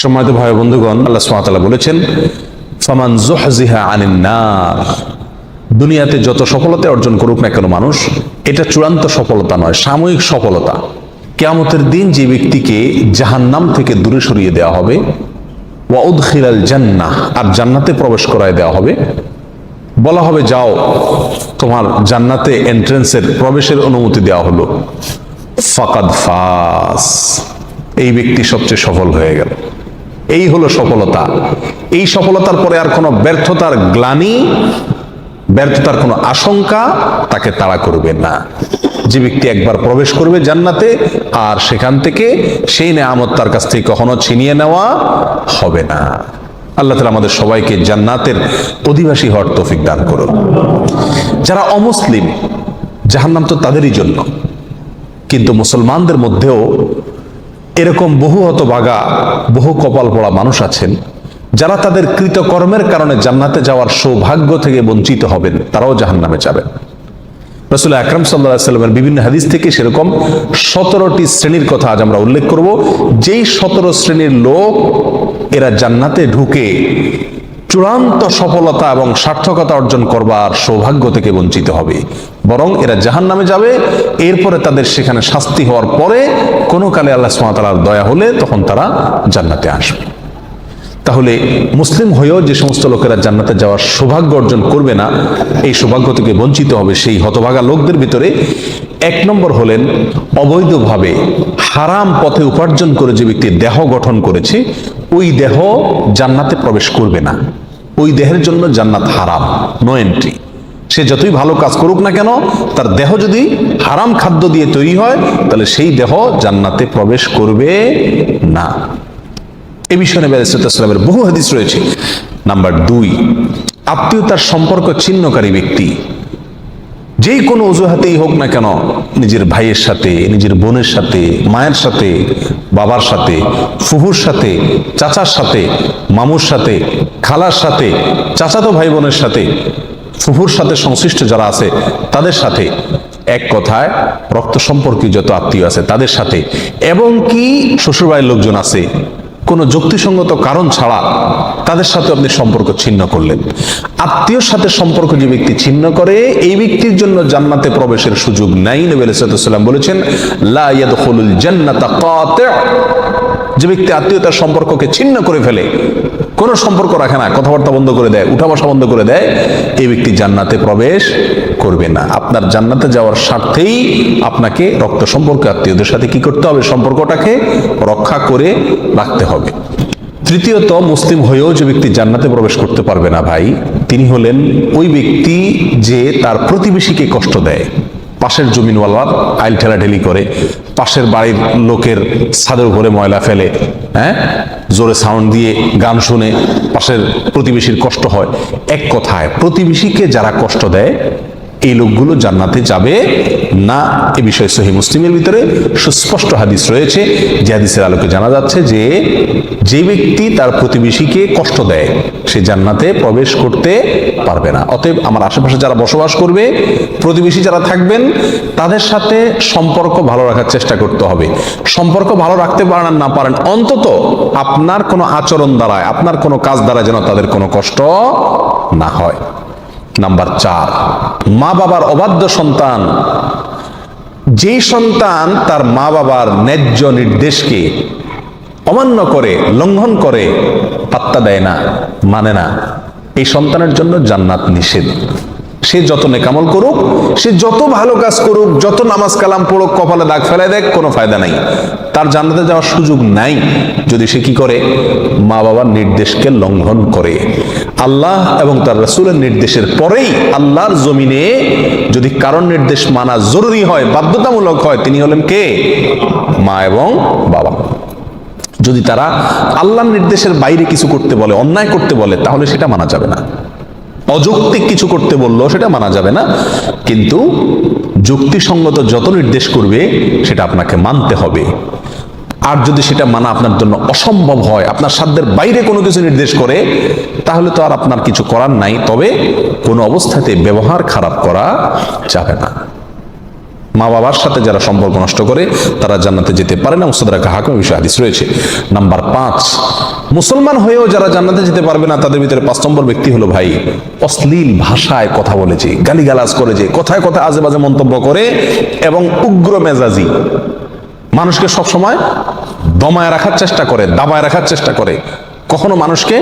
সম্মানিত ভাই বন্ধুগণ, আল্লাহ সুবহানাহু বলেছেন, ফামান জুহজিহা আনিন দুনিয়াতে যত সফলতা অর্জন করুক না কেন মানুষ, এটা চূড়ান্ত সফলতা নয়, সাময়িক সফলতা। কেয়ামতের দিন যে ব্যক্তিকে জাহান্নাম থেকে দূরে সরিয়ে দেওয়া হবে ওয়াউদখিলাল জান্নাহ, আর জান্নাতে প্রবেশ করায় দেওয়া হবে, বলা হবে, যাও, তোমার জান্নাতে এন্ট্রেন্সের প্রবেশের অনুমতি দেওয়া হলো। ফাকাদ ফাস। এই ব্যক্তি সবচেয়ে সফল হয়ে গেল। এই হলো সফলতা। এই সফলতার পরে আর কোনো ব্যর্থতার গ্লানি, ব্যর্থতার কোনো আশঙ্কা তাকে তাড়া করবে না। যে ব্যক্তি একবার প্রবেশ করবে জান্নাতে, আর সেখান থেকে সেই নেয়ামত তার কাছ থেকে কখনো ছিনিয়ে নেওয়া হবে না। আল্লাহ তালা আমাদের সবাইকে জান্নাতের অধিবাসী হওয়ার তৌফিক দান করুন। যারা অমুসলিম, জাহান্নাম তো তাদেরই জন্য। কিন্তু মুসলমানদের মধ্যেও এরকম বহু হতভাগা, বহু কপাল পড়া মানুষ আছেন, যারা তাদের কৃতকর্মের কারণে জান্নাতে যাওয়ার সৌভাগ্য থেকে বঞ্চিত হবেন, তারাও জাহান নামে যাবেন। রসুল আকরম সাল্লা সাল্লামের বিভিন্ন হাদিস থেকে সেরকম সতেরোটি শ্রেণির কথা আজ আমরা উল্লেখ করব। যেই সতেরো শ্রেণির লোক, এরা জান্নাতে ঢুকে চূড়ান্ত সফলতা এবং সার্থকতা অর্জন করবার সৌভাগ্য থেকে বঞ্চিত হবে। বরং এরা জাহান নামে যাবে, এরপরে তাদের সেখানে শাস্তি হওয়ার পরে কোনো কালে আল্লাহ সুমাতালার দয়া হলে তখন তারা জান্নাতে আসবে। তাহলে মুসলিম হয়েও যে সমস্ত লোকেরা জান্নাতে যাওয়ার সৌভাগ্য অর্জন করবে না, এই সৌভাগ্য থেকে বঞ্চিত হবে সেই হতভাগা লোকদের ভিতরে এক নম্বর হলেন অবৈধভাবে হারাম পথে উপার্জন করে যে ব্যক্তি দেহ গঠন করেছে, ওই দেহ জান্নাতে প্রবেশ করবে না। ওই দেহের জন্য জান্নাত হারাম নো এন্ট্রি সে যতই ভালো কাজ করুক না কেন, তার দেহ যদি হারাম খাদ্য দিয়ে তৈরি হয়, তাহলে সেই দেহ জান্নাতে প্রবেশ করবে না। এ বিষয়ে নবী বহু হাদিস রয়েছে। নাম্বার দুই আত্মীয়তার সম্পর্ক ছিন্নকারী ব্যক্তি। যেই কোনো অজুহাতেই হোক না কেন, নিজের ভাইয়ের সাথে, নিজের বোনের সাথে, মায়ের সাথে বাবার সাথে, ফুফুর সাথে, চাচার সাথে, মামুর সাথে, খালার সাথে, চাচাতো ভাই বোনের সাথে, ফুফুর সাথে সংশ্লিষ্ট যারা আছে, তাদের সাথে। এক কথায়, রক্ত সম্পর্কে যত আত্মীয় আছে, তাদের সাথে। এবং কি, শ্বশুরবাড়ির লোকজন আছে কোনো যুক্তিসঙ্গত কারণ ছাড়া তাদের সাথে আপনি সম্পর্ক ছিন্ন করলেন। আত্মীয়র সাথে সম্পর্ক যে ব্যক্তি ছিন্ন করে, এই ব্যক্তির জন্য জান্নাতে প্রবেশের সুযোগ নাই। নবী আলাইসাল্লাম বলেছেন, লা ইয়াদখুলুল জান্নাতা কাতি' যে ব্যক্তি আত্মীয়তার সম্পর্ককে ছিন্ন করে ফেলে কোনো সম্পর্ক রাখে না, কথাবার্তা বন্ধ করে দেয়, উঠা বসা বন্ধ করে দেয়, এই ব্যক্তি জান্নাতে প্রবেশ করবে না। আপনার জান্নাতে যাওয়ার স্বার্থেই আপনাকে রক্ত সম্পর্ক আত্মীয়দের সাথে কি করতে হবে? সম্পর্কটাকে রক্ষা করে রাখতে হবে। তৃতীয়ত, মুসলিম হয়েও যে ব্যক্তি জান্নাতে প্রবেশ করতে পারবে না ভাই, তিনি হলেন ওই ব্যক্তি যে তার প্রতিবেশীকে কষ্ট দেয়। পাশের জমিনওয়ালার আইল ঠেলাঠেলি করে, পাশের বাড়ির লোকের ছাদের উপরে ময়লা ফেলে হ্যাঁ? জোরে সাউন্ড দিয়ে গান শুনে পাশের প্রতিবেশীর কষ্ট হয়। এক কথায়, প্রতিবেশীকে যারা কষ্ট দেয় এই লোকগুলো জান্নাতে যাবে না? এ বিষয়ে সহি মুসলিমের ভিতরে সুস্পষ্ট হাদিস রয়েছে। যে হাদিসের আলোকে জানা যাচ্ছে যে যে ব্যক্তি তার প্রতিবেশীকে কষ্ট দেয়, সে জান্নাতে প্রবেশ করতে পারবে না। অতএব আমার আশেপাশে যারা বসবাস করবে, প্রতিবেশী যারা থাকবেন, তাদের সাথে সম্পর্ক ভালো রাখার চেষ্টা করতে হবে। সম্পর্ক ভালো রাখতে পারেন আর না পারেন, অন্তত আপনার কোনো আচরণ দ্বারায়, আপনার কোনো কাজ দ্বারা যেন তাদের কোনো কষ্ট না হয়। নাম্বার চার, মা বাবার অবাধ্য সন্তান। যেই সন্তান তার মা বাবার ন্যায্য নির্দেশকে অমান্য করে, লঙ্ঘন করে, পাত্তা দেয় না মানে না। এই সন্তানের জন্য জান্নাত নিষেধ। সে যত নেকামল করুক, সে যত ভালো কাজ করুক, যত নামাজ কালাম পড়ুক, কপালে দাগ ফেলে দেখ কোনো ফায়দা নাই। তার জান্নাতে যাওয়ার সুযোগ নাই। যদি সে কি করে? মা বাবার নির্দেশকে লঙ্ঘন করে। আল্লাহ এবং তার রসুলের নির্দেশের পরেই আল্লাহর জমিনে যদি কারণ নির্দেশ মানা জরুরি হয়, বাধ্যতামূলক হয়, তিনি হলেন কে? মা এবং বাবা। যদি তারা আল্লাহর নির্দেশের বাইরে কিছু করতে বলে, অন্যায় করতে বলে, তাহলে সেটা মানা যাবে না। অযৌক্তিক কিছু করতে বলল সেটা মানা যাবে না। কিন্তু যুক্তিসঙ্গত যত নির্দেশ করবে, সেটা আপনাকে মানতে হবে। আর যদি সেটা মানা আপনার জন্য অসম্ভব হয়, আপনার সাধ্যের বাইরে কোনো কিছু নির্দেশ করে, তাহলে তো আর আপনার কিছু করার নাই। তবে কোনো অবস্থাতে ব্যবহার খারাপ করা যাবে না। মা বাবার সাথে যারা সম্পর্ক নষ্ট করে, তারা জান্নাতে যেতে পারে না। মুসাদারা হাকিম বিষয় হাদিস রয়েছে। নাম্বার পাঁচ, মুসলমান হয়েও যারা জান্নাতে যেতে পারবে না, তাদের ভিতরে পাঁচ নম্বর ব্যক্তি হলো ভাই। অশ্লীল ভাষায় কথা বলেছে গালিগালাজ করেছে কথায় কথায় আজে বাজে মন্তব্য করে এবং উগ্র মেজাজি। মানুষকে সবসময় দমায় রাখার চেষ্টা করে, দাবায় রাখার চেষ্টা করে। কখনো মানুষকে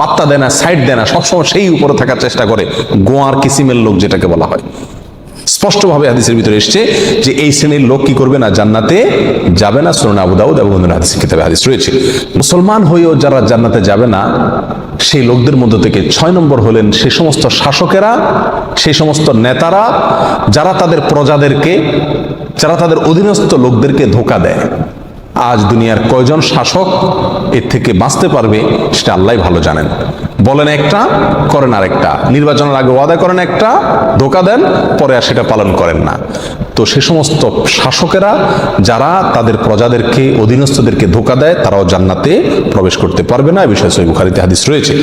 পাত্তা দেয় না সাইড দেয় না, সবসময় সেই উপরে থাকার চেষ্টা করে। গোয়ার কিসিমের লোক যেটাকে বলা হয়। স্পষ্টভাবে হাদিসের ভিতরে এসছে যে এই শ্রেণির লোক কি করবে না, জান্নাতে যাবে না? সুরন আবু দাউদ এবং অন্য হাদিস কিতাবে হাদিস রয়েছে। মুসলমান হয়েও যারা জান্নাতে যাবে না, সেই লোকদের মধ্য থেকে ছয় নম্বর হলেন সে সমস্ত শাসকেরা সেই সমস্ত নেতারা, যারা তাদের প্রজাদেরকে, যারা তাদের অধীনস্থ লোকদেরকে ধোকা দেয়। আজ দুনিয়ার কয়জন শাসক এর থেকে বাঁচতে পারবে সেটা আল্লাহ ভালো জানেন। বলেন একটা, করেন আর একটা নির্বাচনের আগে ওয়াদা করেন একটা, ধোকা দেন, পরে আর সেটা পালন করেন না। তো সে সমস্ত শাসকেরা যারা তাদের প্রজাদেরকে, অধীনস্থদেরকে ধোকা দেয়, তারাও জান্নাতে প্রবেশ করতে পারবে না। এ বিষয়ে সই বুখারিতে হাদিস রয়েছে।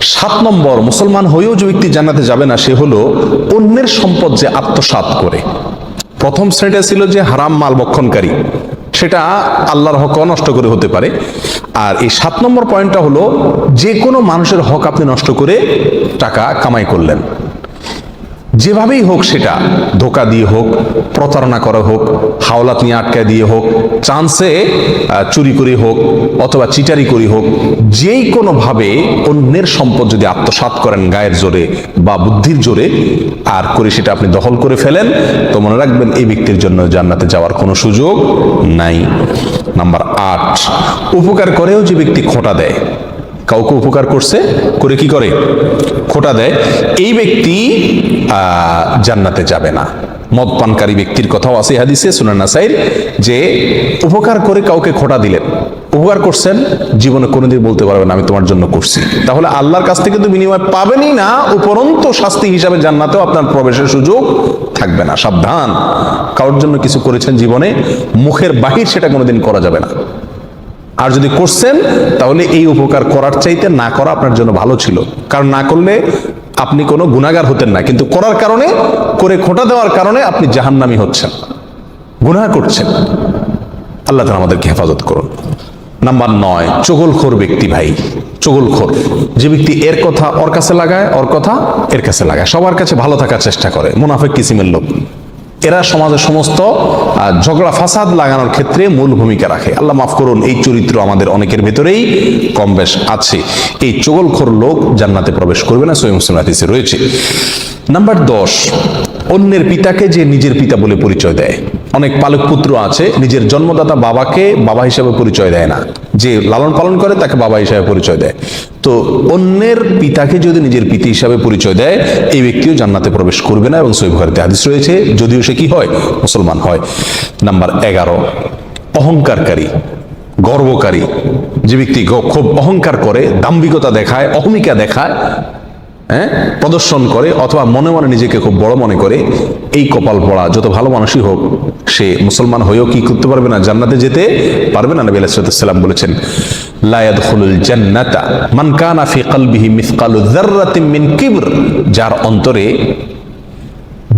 সাত নম্বর, মুসলমান হয়েও যে ব্যক্তি জান্নাতে যাবে না, সে হলো অন্যের সম্পদ যে আত্মসাৎ করে। প্রথম শ্রেণীটা ছিল যে হারাম মাল বক্ষণকারী। সেটা আল্লাহর হক নষ্ট করে হতে পারে। আর এই সাত নম্বর পয়েন্টটা হলো, যে কোনো মানুষের হক আপনি নষ্ট করে টাকা কামাই করলেন। যেভাবেই হোক সেটা, ধোকা দিয়ে হোক, প্রতারণা করে হোক, হাওলাত নিয়ে আটকায় দিয়ে হোক চান্সে চুরি করে হোক, অথবা চিটারি করি হোক, যেই কোনোভাবে অন্যের সম্পদ যদি আত্মসাৎ করেন গায়ের জোরে বা বুদ্ধির জোরে, আর করে সেটা আপনি দখল করে ফেলেন, তো মনে রাখবেন এই ব্যক্তির জন্য জান্নাতে যাওয়ার কোনো সুযোগ নাই। নাম্বার আট, উপকার করেও যে ব্যক্তি খোঁটা দেয় কাউকে উপকার করছে, করে কি করে? খোটা দেয়। এই ব্যক্তি জান্নাতে যাবে না। মদ পানকারী ব্যক্তির কথাও আছে হাদিসে, সুনান নাসাইর, যে উপকার করে কাউকে খোটা দিলেন। উপকার করছেন, জীবনে কোনোদিন বলতে পারবেন আমি তোমার জন্য করছি। তাহলে আল্লাহর কাছ থেকে তো বিনিময় পাবেনই না, উপরন্ত শাস্তি হিসাবে জান্নাতেও আপনার প্রবেশের সুযোগ থাকবে না। সাবধান। কারোর জন্য কিছু করেছেন জীবনে, মুখের বাহির সেটা কোনোদিন করা যাবে না। আর যদি করছেন, তাহলে এই উপকার করার চাইতে না করা আপনার জন্য ভালো ছিল। কারণ না করলে আপনি কোনো গুণাগার হতেন না। কিন্তু করার কারণে, করে খোটা দেওয়ার কারণে আপনি জাহান্নামি হচ্ছেন। গুনাহ করছেন। আল্লাহ তালা আমাদেরকে হেফাজত করুন। নাম্বার নয়, চগলখোর ব্যক্তি ভাই। চগলখোর। যে ব্যক্তি এর কথা ওর কাছে লাগায়, ওর কথা এর কাছে লাগায়। সবার কাছে ভালো থাকার চেষ্টা করে। মুনাফেক কিসিমের লোক এরা সমাজের সমস্ত ঝগড়া, ফাসাদ লাগানোর ক্ষেত্রে মূল ভূমিকা রাখে। আল্লাহ মাফ করুন, এই চরিত্র আমাদের অনেকের ভেতরেই কম বেশ আছে। এই চগলখোর লোক জান্নাতে প্রবেশ করবে না সৈম মুসলিম রয়েছে। নাম্বার দশ অন্যের পিতাকে যে নিজের পিতা বলে পরিচয় দেয়। অনেক পালক পুত্র আছে, নিজের জন্মদাতা বাবাকে বাবা হিসাবে পরিচয় দেয় না। যে লালন পালন করে, তাকে বাবা হিসাবে পরিচয় দেয়। তো অন্যের পিতাকে যদি নিজের পিতা হিসাবে পরিচয় দেয়, এই ব্যক্তিও জান্নাতে প্রবেশ করবে না এবং সৈবহারিতে হাদিস রয়েছে। যদিও সে কি হয়? মুসলমান হয়। নাম্বার এগারো, অহংকারকারী, গর্বকারী। যে ব্যক্তি খুব অহংকার করে, দাম্ভিকতা দেখায়, অহমিকা দেখায় হ্যাঁ? প্রদর্শন করে অথবা মনে মনে নিজেকে খুব বড় মনে করে, এই কপাল পড়া যত ভালো মানুষই হোক, সে মুসলমান হয়েও কি করতে পারবে না? জান্নাতে যেতে পারবে না? নবী আলাইসাল্লাম বলেছেন জান্নাতা মান কানা ফি কলবিহি মিসকালু যাররাতিন মিন কিবর যার অন্তরে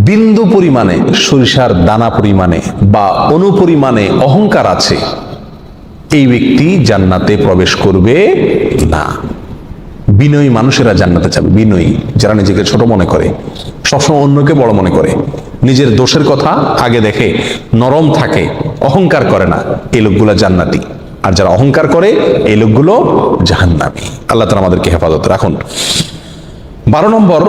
বিন্দু পরিমাণে সরিষার দানা পরিমাণে বা অনুপরিমাণে অহংকার আছে, এই ব্যক্তি জান্নাতে প্রবেশ করবে না। বিনয়ী মানুষেরা জান্নাতে যাবে, বিনয়ী, যারা নিজেকে ছোট মনে করে, সবসময় অন্যকে বড় মনে করে। নিজের দোষের কথা আগে দেখে, নরম থাকে, অহংকার করে না, এই লোকগুলো জান্নাতি। আর যারা অহংকার করে, এই লোকগুলো জাহান্নামী। আল্লাহ তালা আমাদেরকে হেফাজত রাখুন। বারো নম্বর,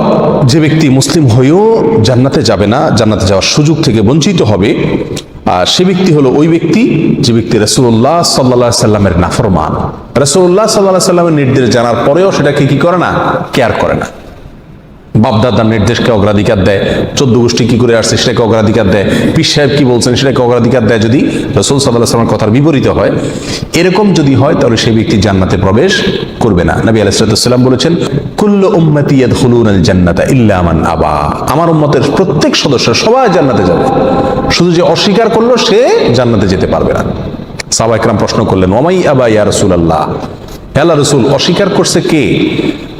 যে ব্যক্তি মুসলিম হয়েও জান্নাতে যাবে না, জান্নাতে যাওয়ার সুযোগ থেকে বঞ্চিত হবে আর সে ব্যক্তি হলো ওই ব্যক্তি যে ব্যক্তি রসুল্লাহ সাল্লা সাল্লামের নাফরমান। রসুল্লাহ সাল্লাহ সাল্লামের নির্দেশ জানার পরেও সেটাকে কি করে না? কেয়ার করে না। বাপদাদার নির্দেশকে অগ্রাধিকার দেয়। চোদ্দ গোষ্ঠী কি করে আসছে সেটাকে অগ্রাধিকার দেয়। পীর সাহেব কি বলছেন সেটাকে অগ্রাধিকার দেয় যদি রসুল সাল্লাহ সাল্লামের কথার বিপরীত হয়। এরকম যদি হয় তাহলে সেই ব্যক্তি জান্নাতে প্রবেশ করবে না। নবী আলাইসালাম বলেছেন, কুল্ল উম্মতি ইয়াদখুলুন আল জান্নাতা ইল্লা মান আবা। আমার উম্মতের প্রত্যেক সদস্য সবাই জান্নাতে যাবে। শুধু যে অস্বীকার করল সে জান্নাতে যেতে পারবে না। সাহাবা একরাম প্রশ্ন করলেন ওমাই আবা ইয়া রাসূলুল্লাহ? আল্লাহ রসুল, অস্বীকার করছে কে?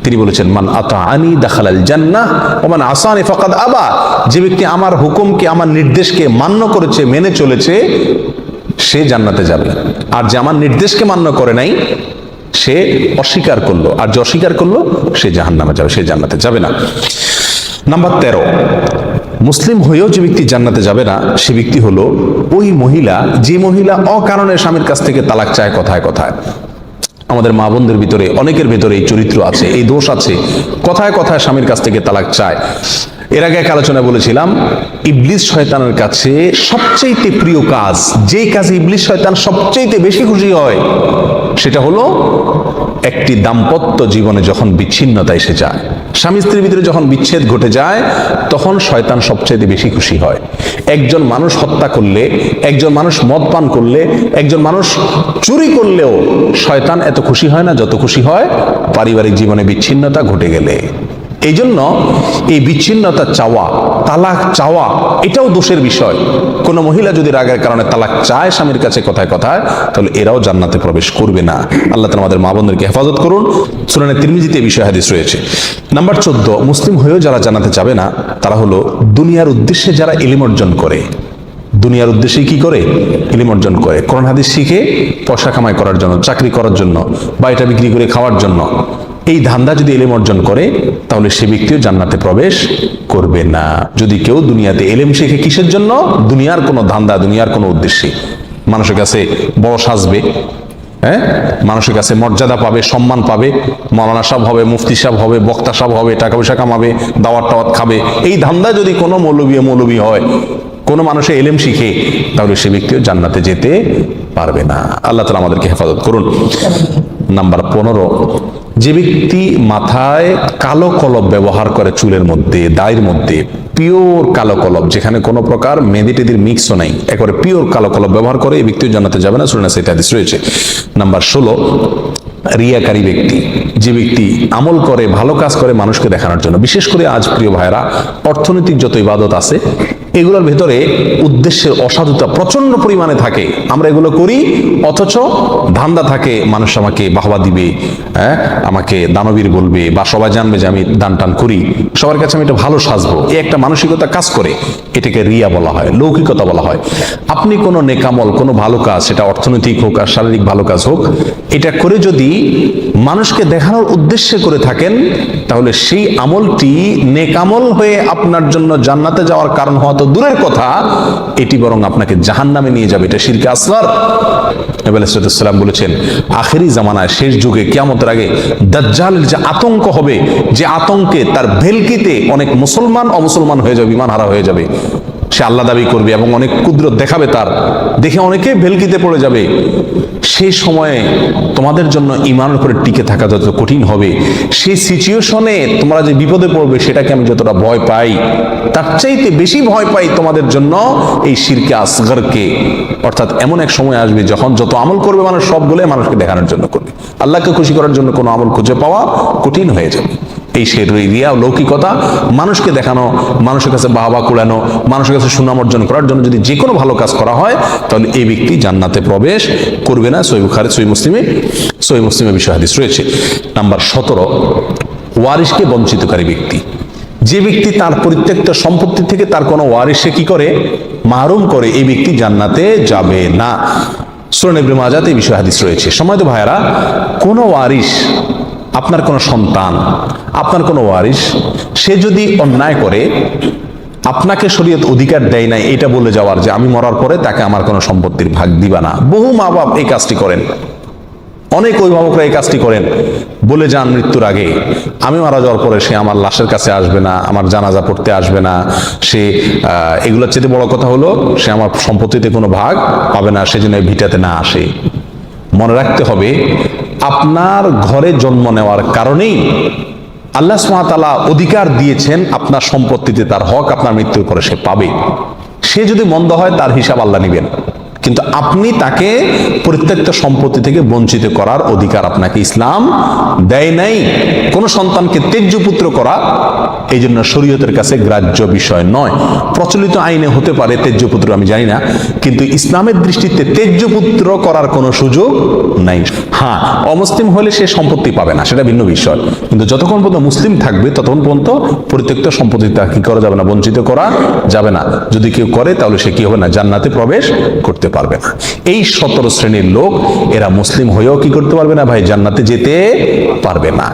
তিনি বলেছেন, মান আতা আনি দাখালাল জান্নাহ ওমান আসানি ফাকাদ আবা। যে ব্যক্তি আমার হুকুমকে, আমার নির্দেশকে মান্য করেছে, মেনে চলেছে, সে জান্নাতে যাবে। আর যে আমার নির্দেশকে মান্য করে নাই, সে অস্বীকার করল। আর যে অস্বীকার করল, সে জাহান নামে যাবে, সে জান্নাতে যাবে না। নাম্বার তেরো, মুসলিম হয়েও যে ব্যক্তি জান্নাতে যাবে না, সে ব্যক্তি হলো ওই মহিলা, যে মহিলা অকারণে স্বামীর কাছ থেকে তালাক চায় কথায় কথায়। আমাদের মা বোনদের ভিতরে, অনেকের ভিতরে এই চরিত্র আছে, এই দোষ আছে। কথায় কথায় স্বামীর কাছ থেকে তালাক চায়। এর আগে এক আলোচনা বলেছিলাম, ইবলিস শয়তানের কাছে সবচেয়ে প্রিয় কাজ যে কাজে ইবলিস শয়তান সবচেয়ে বেশি খুশি হয় সেটা হলো একটি দাম্পত্য জীবনে যখন বিচ্ছিন্নতা এসে যায়, স্বামী স্ত্রীর ভিতরে যখন বিচ্ছেদ ঘটে যায়, তখন শয়তান সবচেয়ে বেশি খুশি হয়। একজন মানুষ হত্যা করলে, একজন মানুষ মদ পান করলে, একজন মানুষ চুরি করলেও শয়তান এত খুশি হয় না যত খুশি হয়, পারিবারিক জীবনে বিচ্ছিন্নতা ঘটে গেলে। এই জন্য এই বিচ্ছিন্নতা চাওয়া, তালাক চাওয়া, এটাও দোষের বিষয়। কোনো মহিলা যদি রাগের কারণে তালাক চায় স্বামীর কাছে কথায় কথায়, তাহলে এরাও জান্নাতে প্রবেশ করবে না। আল্লাহ তালা আমাদের মা বোনদেরকে হেফাজত করুন। সুরানের তিরমিজিতে বিষয় হাদিস রয়েছে। নাম্বার চোদ্দ, মুসলিম হয়েও যারা জান্নাতে যাবে না, তারা হলো দুনিয়ার উদ্দেশ্যে যারা ইলিম অর্জন করে। দুনিয়ার উদ্দেশ্যে কি করে? ইলিম অর্জন করে। কোরআন হাদিস শিখে পয়সা কামাই করার জন্য, চাকরি করার জন্য বা এটা বিক্রি করে খাওয়ার জন্য। এই ধান্দা যদি এলেম অর্জন করে, তাহলে সে ব্যক্তিও জান্নাতে প্রবেশ করবে না। যদি কেউ দুনিয়াতে এলেম শেখে কিসের জন্য? দুনিয়ার কোনো ধান্দা, দুনিয়ার কোনো উদ্দেশ্যে। মানুষের কাছে বড় সাজবে হ্যাঁ? মানুষের কাছে মর্যাদা পাবে, সম্মান পাবে, মৌলানা সাহেব হবে, মুফতি সাহেব হবে, বক্তা সাহেব হবে টাকা পয়সা কামাবে, দাওয়াত টাওয়াত খাবে। এই ধান্দা যদি কোনো মৌলবী মৌলবী হয়, কোনো মানুষে এলেম শিখে, তাহলে সে ব্যক্তিও জান্নাতে যেতে পারবে না। আল্লাহ তালা আমাদেরকে হেফাজত করুন। নাম্বার পনেরো যে ব্যক্তি মাথায় কালো কলব ব্যবহার করে চুলের মধ্যে দায়ের মধ্যে, পিওর কালো কলব যেখানে কোনো প্রকার মেহেদি টেদির মিক্সও নাই, একবারে পিওর কালো কলব ব্যবহার করে এই ব্যক্তিও জানাতে যাবে না সুরেনা সেটা রয়েছে। নাম্বার ষোলো, রিয়াকারী ব্যক্তি, যে ব্যক্তি আমল করে, ভালো কাজ করে মানুষকে দেখানোর জন্য। বিশেষ করে আজ, প্রিয় ভাইরা অর্থনৈতিক যত ইবাদত আছে এগুলোর ভেতরে উদ্দেশ্যের অসাধুতা প্রচণ্ড পরিমাণে থাকে। আমরা এগুলো করি, অথচ ধান্দা থাকে, মানুষ আমাকে বাহবা দিবে হ্যাঁ? আমাকে দানবীর বলবে, বা সবাই জানবে যে আমি দান টান করি। সবার কাছে আমি এটা ভালো সাজবো। এই একটা মানসিকতা কাজ করে, এটাকে রিয়া বলা হয়, লৌকিকতা বলা হয়। আপনি কোনো নেকামল, কোনো ভালো কাজ, সেটা অর্থনৈতিক হোক আর শারীরিক ভালো কাজ হোক, এটা করে যদি মানুষকে দেখানোর উদ্দেশ্যে করে থাকেন তাহলে সেই আমলটি নেকামল হয়ে আপনার জন্য জান্নাতে যাওয়ার কারণ হওয়া তো দূরের কথা, এটি বরং আপনাকে জাহান নামে নিয়ে যাবে, এটা শিরকে আসলার সালাম বলেছেন, আখেরি জামানায় শেষ যুগে কিয়ামতের আগে দাজ্জালের যে আতঙ্ক হবে, যে আতঙ্কে তার ভেলকিতে অনেক মুসলমান অমুসলমান হয়ে যাবে ইমান হারা হয়ে যাবে। সে আল্লাহ দাবি করবে এবং অনেক কুদরত দেখাবে তার। দেখে অনেকে ভেলকিতে পড়ে যাবে। সেই সময়ে তোমাদের জন্য ইমানের উপরে টিকে থাকা যত কঠিন হবে। সেই সিচুয়েশনে তোমরা যে বিপদে পড়বে সেটাকে আমি যতটা ভয় পাই, তার চাইতে বেশি ভয় পাই তোমাদের জন্য এই শিরকে আসগরকে। অর্থাৎ এমন এক সময় আসবে যখন যত আমল করবে মানুষ সবগুলো মানুষকে দেখানোর জন্য করবে। আল্লাহকে খুশি করার জন্য কোনো আমল খুঁজে পাওয়া কঠিন হয়ে যাবে। এই সে রিয়া লৌকিকতা মানুষকে দেখানো, মানুষের কাছে বাহবা কুড়ানো, মানুষের কাছে সুনাম অর্জন করার জন্য যদি যে কোনো ভালো কাজ করা হয়, তাহলে এই ব্যক্তি জান্নাতে প্রবেশ করবে না। সই বুখারে সই মুসলিমে সই মুসলিমে বিষয় হাদিস রয়েছে। নাম্বার সতেরো, ওয়ারিশকে বঞ্চিতকারী ব্যক্তি। যে ব্যক্তি তার পরিত্যক্ত সম্পত্তি থেকে তার কোনো ওয়ারিশে কি করে? মাহরুম করে, এই ব্যক্তি জান্নাতে যাবে না। সুরন ইবনে মাজাতে এই বিষয় হাদিস রয়েছে। সময় তো ভাইয়ারা, কোনো ওয়ারিশ আপনার কোনো সন্তান, আপনার কোনো ওয়ারিস সে যদি অন্যায় করে, আপনাকে শরীয়ত অধিকার দেয় নাই এটা বলে যাওয়ার যে আমি মরার পরে তাকে আমার কোনো সম্পত্তির ভাগ দিবা না। বহু মা বাপ এই কাজটি করেন। অনেক অভিভাবকরা এই কাজটি করেন। বলে যান মৃত্যুর আগে, আমি মারা যাওয়ার পরে সে আমার লাশের কাছে আসবে না, আমার জানাজা পড়তে আসবে না, সে এগুলোর চেয়ে বড় কথা হলো, সে আমার সম্পত্তিতে কোনো ভাগ পাবে না, সেজন্য ভিটাতে না আসে। মনে রাখতে হবে আপনার ঘরে জন্ম নেওয়ার কারণেই আল্লাহ সুমাতালা অধিকার দিয়েছেন আপনার সম্পত্তিতে তার হক, আপনার মৃত্যুর পরে সে পাবে। সে যদি মন্দ হয়, তার হিসাব আল্লাহ নিবেন। কিন্তু আপনি তাকে পরিত্যক্ত সম্পত্তি থেকে বঞ্চিত করার অধিকার আপনাকে ইসলাম দেয় নাই। কোন সন্তানকে তেজ্য পুত্র করা এই জন্য শরীয়তের কাছে গ্রাহ্য বিষয় নয়। প্রচলিত আইনে হতে পারে তেজ্য পুত্র আমি জানি না। কিন্তু ইসলামের দৃষ্টিতে তেজ্য পুত্র করার কোনো সুযোগ নাই। হ্যাঁ অমুসলিম হলে সে সম্পত্তি পাবে না, সেটা ভিন্ন বিষয়। কিন্তু যতক্ষণ পর্যন্ত মুসলিম থাকবে, ততক্ষণ পর্যন্ত পরিত্যক্ত সম্পত্তি তা কি করা যাবে না, বঞ্চিত করা যাবে না। যদি কেউ করে, তাহলে সে কি হবে না? জান্নাতে প্রবেশ করতে পারবে না। এই সতেরো শ্রেণির লোক, এরা মুসলিম হয়েও কি করতে পারবে না ভাই? জান্নাতে যেতে পারবে না।